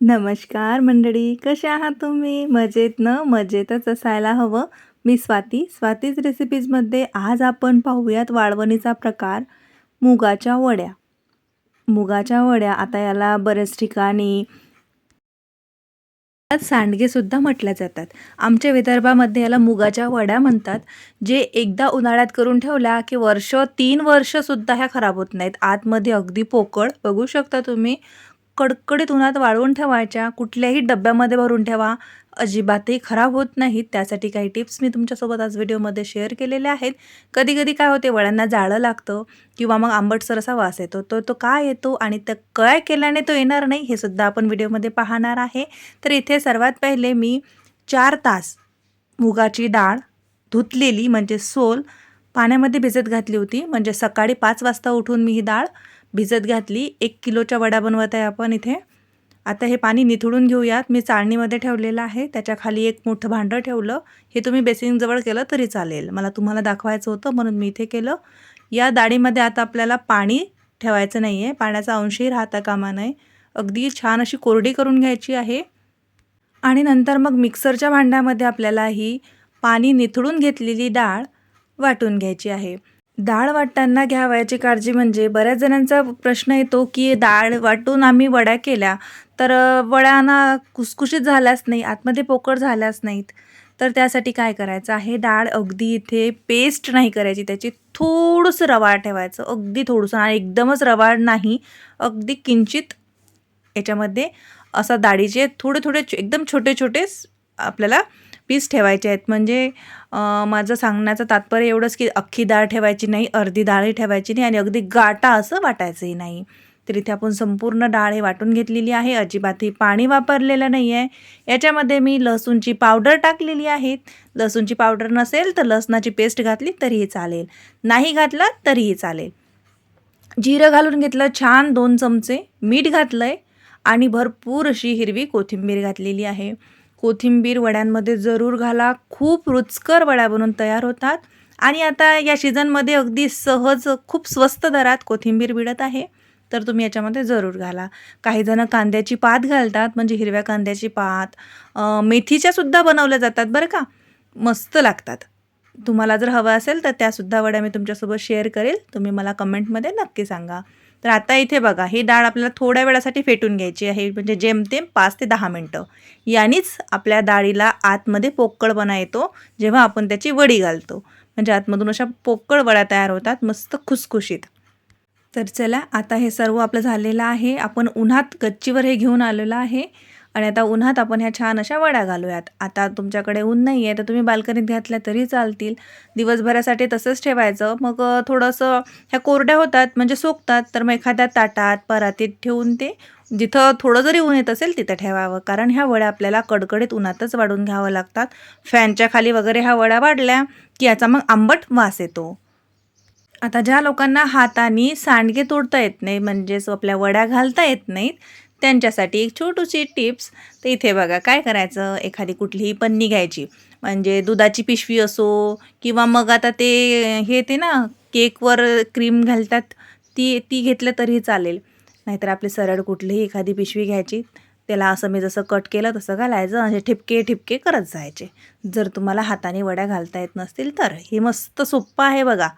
नमस्कार मंडळी कसे आहात तुम्ही? मजेत न? मजेतच असायला हवं. मी स्वाती. स्वातीज रेसिपीजमध्ये आज आपण पाहूयात वाळवणीचा प्रकार मुगाच्या वड्या. मुगाच्या वड्या आता याला बऱ्याच ठिकाणी सांडगेसुद्धा म्हटल्या जातात. आमच्या विदर्भामध्ये याला मुगाच्या वड्या म्हणतात जे एकदा उन्हाळ्यात करून ठेवल्या की वर्ष तीन वर्षसुद्धा ह्या खराब होत नाहीत. आतमध्ये अगदी पोकळ. बघू शकता तुम्ही? कडकडीत उन्हात वाळवून ठेवायच्या कुठल्याही डब्यामध्ये भरून ठेवा. अजिबातही खराब होत नाहीत. त्यासाठी काही टिप्स मी तुमच्यासोबत आज व्हिडिओमध्ये शेअर केलेल्या आहेत. कधी कधी काय होते वड्यांना जाळं लागतं किंवा मग आंबटसर असा वास येतो. तो तो काय येतो आणि त्या काय केल्याने तो येणार नाही हे सुद्धा आपण व्हिडिओमध्ये पाहणार आहे. तर इथे सर्वात पहिले मी चार तास मुगाची डाळ धुतलेली म्हणजे सोल पाण्यामध्ये भिजत घातली होती. म्हणजे सकाळी पाच वाजता उठून मी ही डाळ भिजत घातली. एक किलोच्या वडा बनवत आहे आपण इथे. आता हे पाणी निथळून घेऊयात. मी चाळणीमध्ये ठेवलेलं आहे. त्याच्याखाली एक मोठं भांडं ठेवलं. हे तुम्ही बेसिनजवळ केलं तरी चालेल. मला तुम्हाला दाखवायचं होतं म्हणून मी इथे केलं. या डाळीमध्ये आता आपल्याला पाणी ठेवायचं नाही आहे पाण्याचा अंशही राहता कामा नये. अगदी छान अशी कोरडी करून घ्यायची आहे. आणि नंतर मग मिक्सरच्या भांड्यामध्ये आपल्याला ही पाणी निथळून घेतलेली डाळ वाटून घ्यायची आहे. डाळ वाटताना घ्यावयाची काळजी म्हणजे बऱ्याच जणांचा प्रश्न येतो की डाळ वाटून आम्ही वड्या केल्या तर वड्यांना कुसकुशीत झाल्याच नाही आतमध्ये पोकळ झाल्याच नाहीत. तर त्यासाठी काय करायचं आहे? डाळ अगदी इथे पेस्ट नाही करायची त्याची थोडंसं रवाळ ठेवायचं अगदी थोडंसं आणि एकदमच रवाळ नाही अगदी किंचित याच्यामध्ये असं डाळीचे थोडे थोडे एकदम छोटे छोटे आपल्याला पीस ठेवायचे आहेत. म्हणजे माझं सांगण्याचं तात्पर्य एवढंच की अख्खी डाळ ठेवायची नाही अर्धी डाळही ठेवायची नाही आणि अगदी गाटा असं वाटायचंही नाही. तर इथे आपण संपूर्ण डाळ हे वाटून घेतलेली आहे. अजिबातही पाणी वापरलेलं नाही आहे. याच्यामध्ये मी लसूणची पावडर टाकलेली आहे. लसूणची पावडर नसेल तर लसणाची पेस्ट घातली तरीही चालेल. नाही घातलं तरीही चालेल. जिरं घालून घेतलं छान दोन चमचे मीठ घातलं आहे आणि भरपूर अशी हिरवी कोथिंबीर घातलेली आहे. कोथिंबीर वड्यांमध्ये जरूर घाला. खूप रुचकर वड्या बनवून तयार होतात. आणि आता या सीझनमध्ये अगदी सहज खूप स्वस्त दरात कोथिंबीर मिळत आहे. तर तुम्ही याच्यामध्ये जरूर घाला. काहीजणं कांद्याची पात घालतात म्हणजे हिरव्या कांद्याची पात. मेथीच्यासुद्धा बनवल्या जातात बरं का? मस्त लागतात. तुम्हाला जर हवं असेल तर त्यासुद्धा वड्या मी तुमच्यासोबत शेअर करेल. तुम्ही मला कमेंटमध्ये नक्की सांगा. तर आता इथे बघा ही डाळ आपल्याला थोड्या वेळासाठी फेटून घ्यायची आहे. म्हणजे जेमतेम पाच ते दहा मिनटं. यानीच आपल्या डाळीला आतमध्ये पोकळपणा येतो जेव्हा आपण त्याची वडी घालतो. म्हणजे आतमधून अशा पोकळ वड्या तयार होतात मस्त खुसखुशीत. तर चला आता हे सर्व आपलं झालेलं आहे. आपण उन्हात गच्चीवर हे घेऊन आलेलं आहे. आणि आता उन्हात आपण ह्या छान अशा वड्या घालूयात. आता तुमच्याकडे ऊन नाही आहे तर तुम्ही बाल्कनीत घातल्या तरी चालतील. दिवसभरासाठी तसंच ठेवायचं. मग थोडंसं ह्या कोरड्या होतात म्हणजे सोकतात तर मग एखाद्या ताटात परातीत ठेवून ते जिथं थोडं जरी ऊन येत असेल तिथं ठेवावं. कारण ह्या वड्या आपल्याला कडकडीत उन्हातच वाढून घ्यावं लागतात. फॅनच्या खाली वगैरे ह्या वड्या वाढल्या की याचा मग आंबट वास येतो. आता ज्या लोकांना हाताने सांडगे तोडता येत नाही म्हणजेच आपल्या वड्या घालता येत नाहीत त्यांच्यासाठी एक छोटीशी टिप्स. तर इथे बघा काय करायचं? एखादी कुठलीही पन्नी घ्यायची. म्हणजे दुधाची पिशवी असो किंवा मग आता ते हे ते ना केकवर क्रीम घालतात ती ती घेतलं तरीही चालेल. नाहीतर आपली सरळ कुठलीही एखादी पिशवी घ्यायची. त्याला असं मी जसं कट केलं तसं घालायचं. म्हणजे ठिपके ठिपके करत जायचे. जर तुम्हाला हाताने वड्या घालता येत नसतील तर. हे मस्त सोप्पं आहे बघा.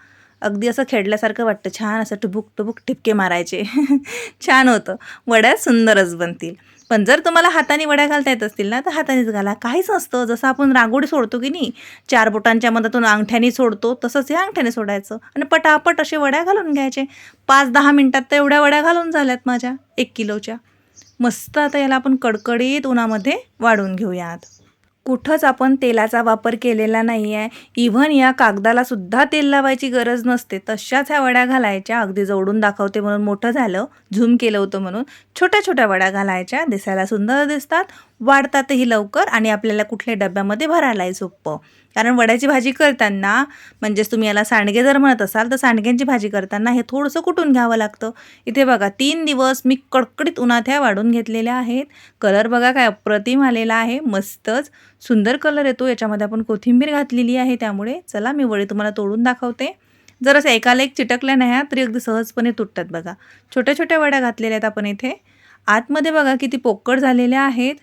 अगदी असं खेळल्यासारखं वाटतं. छान असं टुबुक टुबुक ठिपके मारायचे. छान होतं. वड्या सुंदरच बनतील. पण जर तुम्हाला हाताने वड्या घालता येत असतील ना तर हातानेच घाला. काहीच असतं जसं आपण रांगोळी सोडतो की नाही चार बोटांच्या मदतून अंगठ्याने सोडतो तसंच हे अंगठ्याने सोडायचं. आणि पटापट असे वड्या घालून घ्यायचे. पाच दहा मिनटात तर एवढ्या वड्या घालून झाल्यात माझ्या एक किलोच्या. मस्त आता याला आपण कडकडीत उन्हामध्ये वाढून घेऊयात. कुठंच आपण तेलाचा वापर केलेला नाही आहे इव्हन या कागदाला सुद्धा तेल लावायची गरज नसते. तशाच ह्या वड्या घालायच्या. अगदी जवळून दाखवते म्हणून मोठं झालं. झूम केलं होतं म्हणून. छोट्या छोट्या वड्या घालायच्या. दिसायला सुंदर दिसतात. वाढतातही लवकर आणि आपल्याला कुठल्या डब्यामध्ये भरायलाही सोपं. कारण वड्याची भाजी करताना म्हणजेच तुम्ही याला सांडगे जर म्हणत असाल तर सांडग्यांची भाजी करताना हे थोडंसं कुटून घ्यावं लागतं? इथे बघा तीन दिवस मी कडकडीत उन्हात ह्या वाढून घेतलेल्या आहेत. कलर बघा काय अप्रतिम आलेला आहे. मस्तच सुंदर कलर येतो. याच्यामध्ये आपण कोथिंबीर घातलेली आहे. त्यामुळे चला मी वडी तुम्हाला तोडून दाखवते. जर असं एकाला एक चिटकल्या नाही तरी अगदी सहजपणे तुटतात बघा. छोट्या छोट्या वड्या घातलेल्या आहेत आपण इथे. आतमध्ये बघा किती पोकळ झालेल्या आहेत.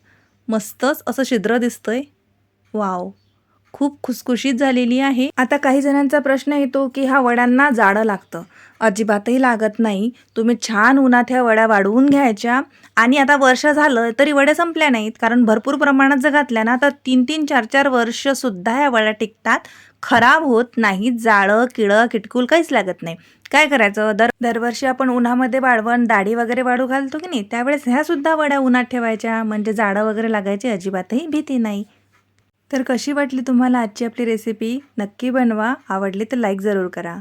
मस्तच असं छिद्र दिसतंय. वाव. खूप खुसखुशीत झालेली आहे. आता काही जणांचा प्रश्न येतो की हा वड्यांना जाडं लागतं. अजिबातही लागत नाही. तुम्ही छान उन्हात ह्या वड्या वाढवून घ्यायच्या. आणि आता वर्ष झालं तरी वड्या संपल्या नाहीत. कारण भरपूर प्रमाणात जर घातल्या ना तर तीन तीन चार चार वर्ष सुद्धा ह्या वड्या टिकतात. खराब होत नाहीत. जाळं किळं किटकूल काहीच लागत नाही. काय करायचं? दर दरवर्षी आपण उन्हामध्ये वाढवण दाढी वगैरे वाढू घालतो की नाही? त्यावेळेस ह्या सुद्धा वड्या उन्हात ठेवायच्या. म्हणजे जाडं वगैरे लागायची अजिबातही भीती नाही. तर कशी वाटली तुम्हाला आजची आपली रेसिपी नक्की बनवा. आवडली तर लाईक जरूर करा.